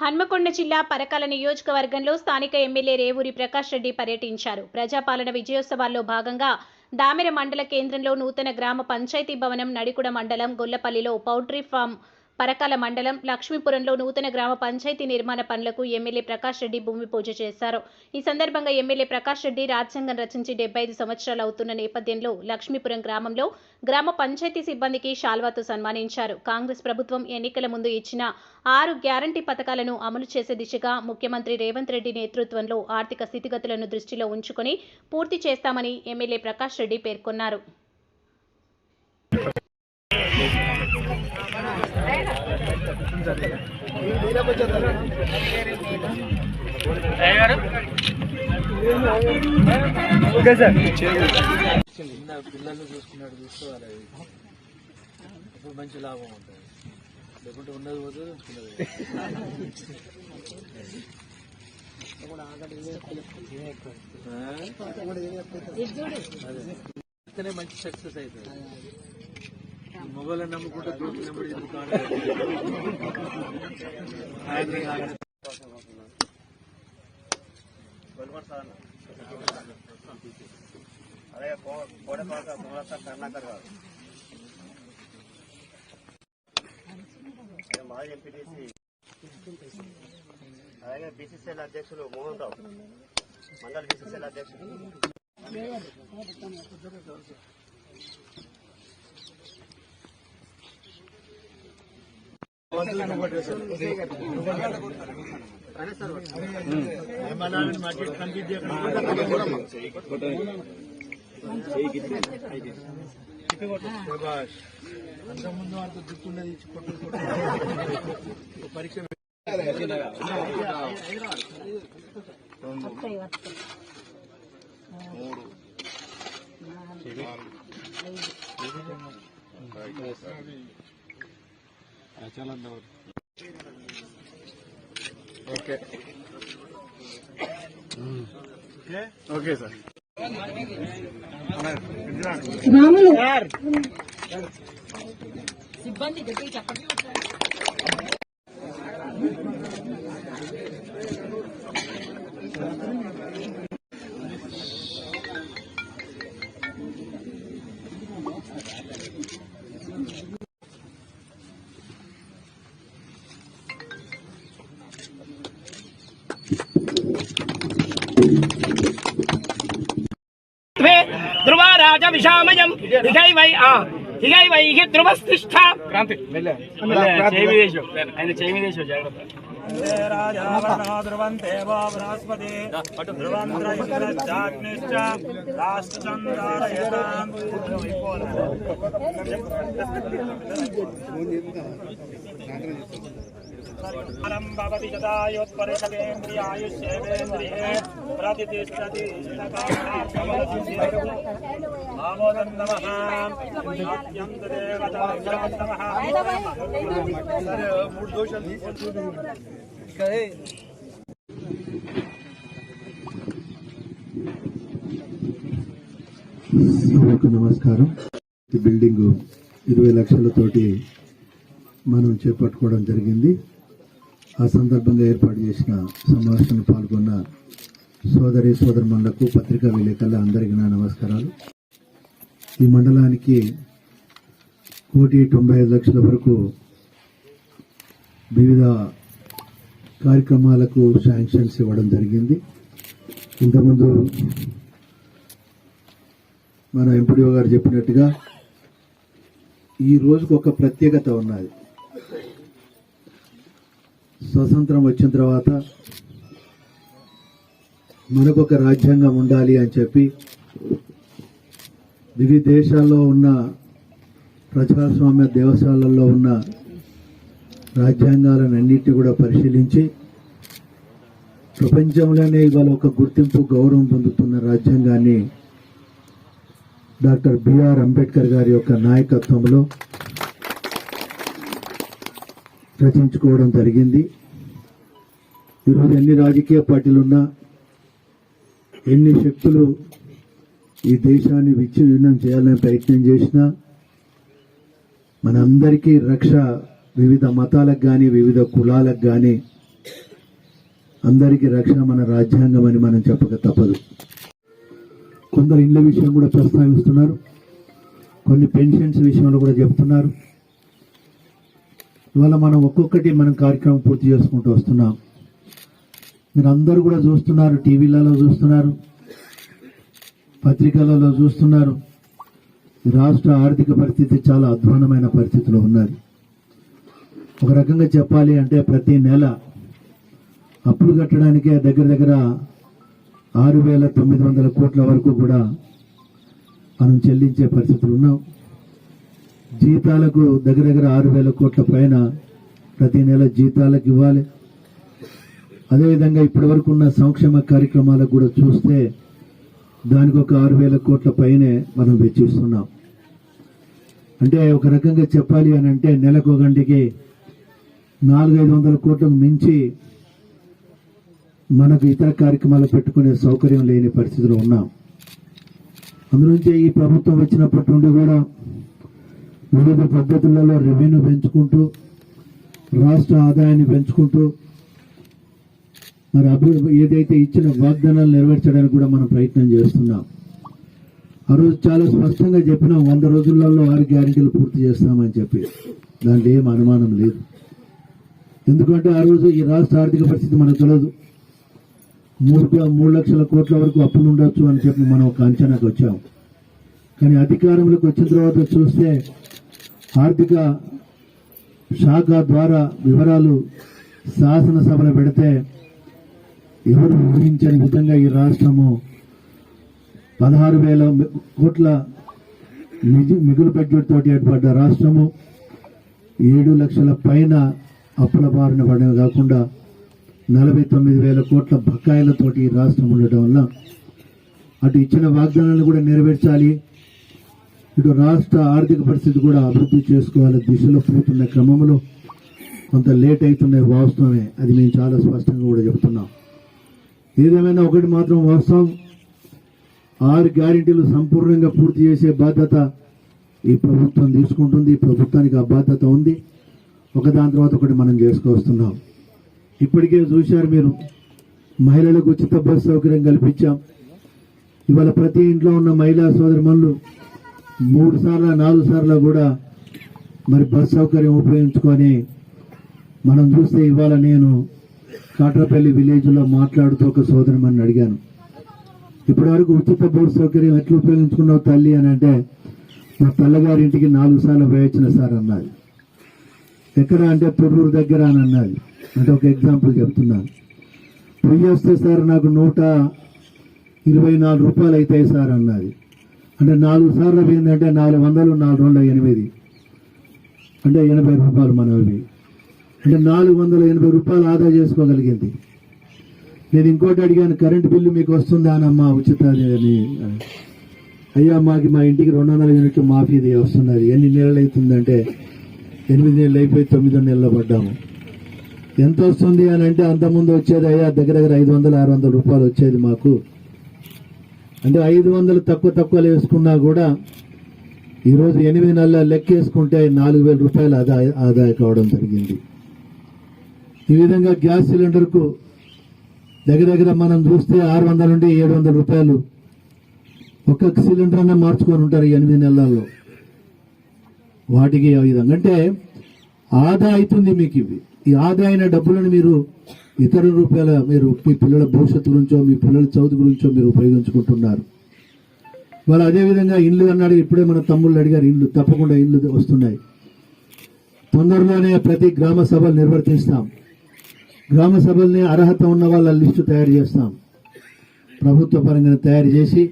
హన్మకొండ జిల్లా పరకాల నియోజకవర్గంలో స్థానిక ఎమ్మెల్యే రేవూరి ప్రకాష్ రెడ్డి పర్యటించారు. ప్రజాపాలన విజయోత్సవాల్లో భాగంగా దామెర మండల కేంద్రంలో నూతన గ్రామ పంచాయతీ భవనం నడికుడ మండలం గొల్లపల్లిలో పౌల్ట్రీ ఫామ్ పరకాల మండలం లక్ష్మీపురంలో నూతన గ్రామ పంచాయతీ నిర్మాణ పనులకు ఎమ్మెల్యే ప్రకాష్ రెడ్డి భూమి పూజ చేశారు. ఈ సందర్భంగా ఎమ్మెల్యే ప్రకాష్ రెడ్డి రాజ్యాంగం రచించి డెబ్బై ఐదు సంవత్సరాలు అవుతున్న నేపథ్యంలో లక్ష్మీపురం గ్రామంలో గ్రామ పంచాయతీ సిబ్బందికి శాల్వాతో సన్మానించారు. కాంగ్రెస్ ప్రభుత్వం ఎన్నికల ముందు ఇచ్చిన ఆరు గ్యారంటీ పథకాలను అమలు చేసే దిశగా ముఖ్యమంత్రి రేవంత్ రెడ్డి నేతృత్వంలో ఆర్థిక స్థితిగతులను దృష్టిలో ఉంచుకొని పూర్తి చేస్తామని ఎమ్మెల్యే ప్రకాష్ రెడ్డి పేర్కొన్నారు. Okay sir. చిన్న పిల్లల్ని చూసుకున్నాడు చూసుకోవాలి అప్పుడు మంచి లాభం ఉంటుంది. లేకుంటే ఉన్నది పోతే ఉన్నది అదే. మంచి సక్సెస్ అవుతుంది మొబైల్ నమ్ముకుంటే దూరం ఎందుకు అలాగే కో- కోడెపాక కుమరత్త గారు మాజీ ఎంపీటీసీ అలాగే బీసీసీఎల్ అధ్యక్షులు మోహన్ రావు మండల బీసీసీఎల్ అధ్యక్షులు అంతకుముందు అంత దిక్కున్నది ఇచ్చి కొట్టు పరీక్ష ఓకే. Okay sir. ధ్రువే ధ్రువారాజ విషామయం హిగైవై ఆ హిగైవై హి ధ్రువస్తిష్ట క్రాంతి ఆయన చేమిదేశం జాగ్రత్త भवति शतायोत्परिषदेन्द्रियायुष्येवेन्द्रिये प्रतिष्ठति आमोदं नमः सत्यं तदेवताभ्यां नमः మూడు దోషాలు సభకు నమస్కారం ఈ బిల్డింగ్ ఇరవై లక్షలతోటి మనం చేపట్టుకోవడం జరిగింది ఆ సందర్భంగా ఏర్పాటు చేసిన సమావేశంలో పాల్గొన్న సోదరి సోదరుమణులకు పత్రికా విలేకరుల అందరికీ నా నమస్కారాలు. ఈ మండలానికి కోటి తొంభై ఐదు లక్షల వరకు వివిధ కార్యక్రమాలకు శాంక్షన్స్ ఇవ్వడం జరిగింది. ఇంతకుముందు మన ఎంపీడీఓ గారు చెప్పినట్టుగా ఈ రోజుకు ఒక ప్రత్యేకత ఉన్నది. స్వతంత్రం వచ్చిన తర్వాత మనకు ఒక రాజ్యాంగం ఉండాలి అని చెప్పి వివిధ దేశాల్లో ఉన్న ప్రజాస్వామ్య దేవస్థానాలలో ఉన్న రాజ్యాంగాలను అన్నింటినీ కూడా పరిశీలించి ప్రపంచంలోనే ఇవాళ ఒక గుర్తింపు గౌరవం పొందుతున్న రాజ్యాంగాన్ని డాక్టర్ బిఆర్ అంబేద్కర్ గారి యొక్క నాయకత్వంలో రచించుకోవడం జరిగింది. ఈరోజు ఎన్ని రాజకీయ పార్టీలున్నా ఎన్ని శక్తులు ఈ దేశాన్ని విచ్ఛిన్నం చేయాలని ప్రయత్నం చేసినా మనందరికీ రక్ష వివిధ మతాలకు కానీ వివిధ కులాలకు కానీ అందరికీ రక్షణ మన రాజ్యాంగం అని మనం చెప్పక తప్పదు. కొందరు ఇళ్ళ విషయం కూడా ప్రస్తావిస్తున్నారు. కొన్ని పెన్షన్స్ విషయంలో కూడా చెప్తున్నారు. ఇవాళ మనం ఒక్కొక్కటి మనం కార్యక్రమం పూర్తి చేసుకుంటూ వస్తున్నాం. మీరు అందరూ కూడా చూస్తున్నారు టీవీలలో చూస్తున్నారు పత్రికలలో చూస్తున్నారు. రాష్ట్ర ఆర్థిక పరిస్థితి చాలా అధ్వానమైన పరిస్థితిలో ఉన్నది. ఒక రకంగా చెప్పాలి అంటే ప్రతి నెల అప్పులు కట్టడానికే దగ్గర దగ్గర ఆరు వేల తొమ్మిది వందల కోట్ల వరకు కూడా మనం చెల్లించే పరిస్థితులు ఉన్నాం. జీతాలకు దగ్గర దగ్గర ఆరు వేల కోట్ల పైన ప్రతి నెల జీతాలకు ఇవ్వాలి. అదేవిధంగా ఇప్పటి వరకు ఉన్న సంక్షేమ కార్యక్రమాలకు కూడా చూస్తే దానికి ఒక ఆరు వేల కోట్ల పైనే మనం వెచ్చిస్తున్నాం. అంటే ఒక రకంగా చెప్పాలి అని అంటే నెలకు ఒక గంటకి నాలుగైదు వందల కోట్లకు మించి మనకు ఇతర కార్యక్రమాలు పెట్టుకునే సౌకర్యం లేని పరిస్థితిలో ఉన్నాం. అందునుంచి ఈ ప్రభుత్వం వచ్చినప్పటి నుండి కూడా వివిధ పద్ధతులలో రెవెన్యూ పెంచుకుంటూ రాష్ట్ర ఆదాయాన్ని పెంచుకుంటూ మరి అభివృద్ధి ఏదైతే ఇచ్చిన వాగ్దానాలు నెరవేర్చడానికి కూడా మనం ప్రయత్నం చేస్తున్నాం. ఆ రోజు చాలా స్పష్టంగా చెప్పినాం వంద రోజులలో ఆరు గ్యారెంటీలు పూర్తి చేస్తామని చెప్పి. దాంట్లో ఏం అనుమానం లేదు. ఎందుకంటే ఆ రోజు ఈ రాష్ట్ర ఆర్థిక పరిస్థితి మనకు తెలియదు మూడు మూడు లక్షల కోట్ల వరకు అప్పులు ఉండొచ్చు అని చెప్పి మనం ఒక అంచనాకు వచ్చాం. కానీ అధికారంలోకి వచ్చిన తర్వాత చూస్తే ఆర్థిక శాఖ ద్వారా వివరాలు శాసనసభలో పెడితే ఎవరు ఊహించని విధంగా ఈ రాష్ట్రము పదహారు వేల కోట్ల నిధి- మిగులు బడ్జెట్ తోటి ఏర్పడ్డ రాష్ట్రము ఏడు లక్షల పైన అప్పుల బారిన పడమే కాకుండా నలభై తొమ్మిది వేల కోట్ల బకాయిలతోటి ఈ రాష్ట్రం ఉండటం వల్ల అటు ఇచ్చిన వాగ్దానాలను కూడా నెరవేర్చాలి ఇటు రాష్ట్ర ఆర్థిక పరిస్థితి కూడా అభివృద్ధి చేసుకోవాలనే దిశలో పోతున్న క్రమంలో కొంత లేట్ అవుతున్న వాస్తవమే. అది మేము చాలా స్పష్టంగా కూడా చెప్తున్నాం. ఏదేమైనా ఒకటి మాత్రం వాస్తవం. ఆరు గ్యారెంటీలు సంపూర్ణంగా పూర్తి చేసే బాధ్యత ఈ ప్రభుత్వం తీసుకుంటుంది. ఈ ప్రభుత్వానికి ఆ బాధ్యత ఉంది. ఒకదాని తర్వాత ఒకటి మనం చేసుకొస్తున్నాం. ఇప్పటికే చూశారు మీరు మహిళలకు ఉచిత బస్సు సౌకర్యం కల్పించాం. ఇవాళ ప్రతి ఇంట్లో ఉన్న మహిళా సోదరిమణులు మూడు సార్లు నాలుగు సార్లు కూడా మరి బస్ సౌకర్యం ఉపయోగించుకొని మనం చూస్తే ఇవాళ నేను కాట్రపల్లి విలేజ్లో మాట్లాడుతూ ఒక సోదరిమని అడిగాను. ఇప్పటివరకు ఉచిత బోర్డు సౌకర్యం ఎట్లా ఉపయోగించుకున్నావు తల్లి అని అంటే మా తల్లగారింటికి నాలుగు సార్లు వేయించిన సార్ అన్నది ఎక్కడ అంటే పుర్రూరు దగ్గర అని అన్నది అంటే ఒక ఎగ్జాంపుల్ చెప్తున్నాను. పొయ్యి వస్తే సార్ నాకు నూట ఇరవై నాలుగు రూపాయలు అవుతాయి సార్ అన్నది అంటే నాలుగు సార్లు ఏంటంటే నాలుగు వందలు నాలుగు వందల ఎనిమిది. అంటే ఎనభై రూపాయలు మనవి. అంటే నాలుగు వందల ఎనభై రూపాయలు ఆదా చేసుకోగలిగింది. నేను ఇంకోటి అడిగాను కరెంట్ బిల్లు మీకు వస్తుందా అమ్మా ఉచిత అని. అయ్యా మాకి మా ఇంటికి రెండు వందల యూనిట్లు మాఫీది వస్తున్నది. ఎన్ని నెలలు అవుతుందంటే ఎనిమిది నెలలు అయిపోయి తొమ్మిదో నెలలు పడ్డాము. ఎంత వస్తుంది అని అంటే అంతకుముందు వచ్చేది అయ్యా దగ్గర దగ్గర ఐదు వందల ఆరు వందల రూపాయలు వచ్చేది మాకు. అంటే ఐదు వందలు తక్కువ తక్కువ వేసుకున్నా కూడా ఈరోజు ఎనిమిది నెలల లెక్క వేసుకుంటే నాలుగు వేల రూపాయలు ఆదాయ ఆదాయ కావడం జరిగింది. ఈ విధంగా గ్యాస్ సిలిండర్కు దగ్గర దగ్గర మనం చూస్తే ఆరు వందల నుండి ఏడు వందల రూపాయలు ఒక్కొక్క సిలిండర్ అన్న మార్చుకొని ఉంటారు ఈ ఎనిమిది నెలల్లో. వాటికి ఆ విధంగా? అంటే ఆదా అవుతుంది మీకు ఇవి. ఈ ఆదా అయిన డబ్బులను మీరు ఇతర రూపాయల మీరు మీ పిల్లల భవిష్యత్తు గురించో మీ పిల్లల చదువు గురించో మీరు ఉపయోగించుకుంటున్నారు. వాళ్ళు అదే విధంగా ఇల్లు అన్నాడు ఇప్పుడే మన తమ్ముళ్ళు అడిగారు ఇల్లు తప్పకుండా ఇల్లు వస్తున్నాయి. తొందరలోనే ప్రతి గ్రామ సభలు నిర్వర్తిస్తాం. గ్రామ సభల్ని అర్హత ఉన్న వాళ్ళ లిస్టు తయారు చేస్తాం. ప్రభుత్వ పరంగా తయారు చేసి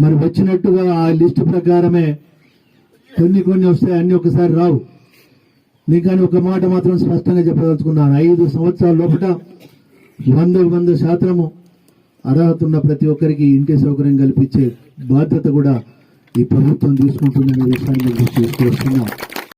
మరి వచ్చినట్టుగా ఆ లిస్టు ప్రకారమే కొన్ని కొన్ని వస్తాయి అన్నీ ఒకసారి రావు. నేను కానీ ఒక మాట మాత్రం స్పష్టంగా చెప్పదలుచుకున్నాను. ఐదు సంవత్సరాల లోపల వందకు వంద శాతము అర్హత ఉన్న ప్రతి ఒక్కరికి ఇంటి సౌకర్యం కల్పించే బాధ్యత కూడా ఈ ప్రభుత్వం తీసుకుంటుందనే విషయాన్ని తీసుకొస్తున్నాం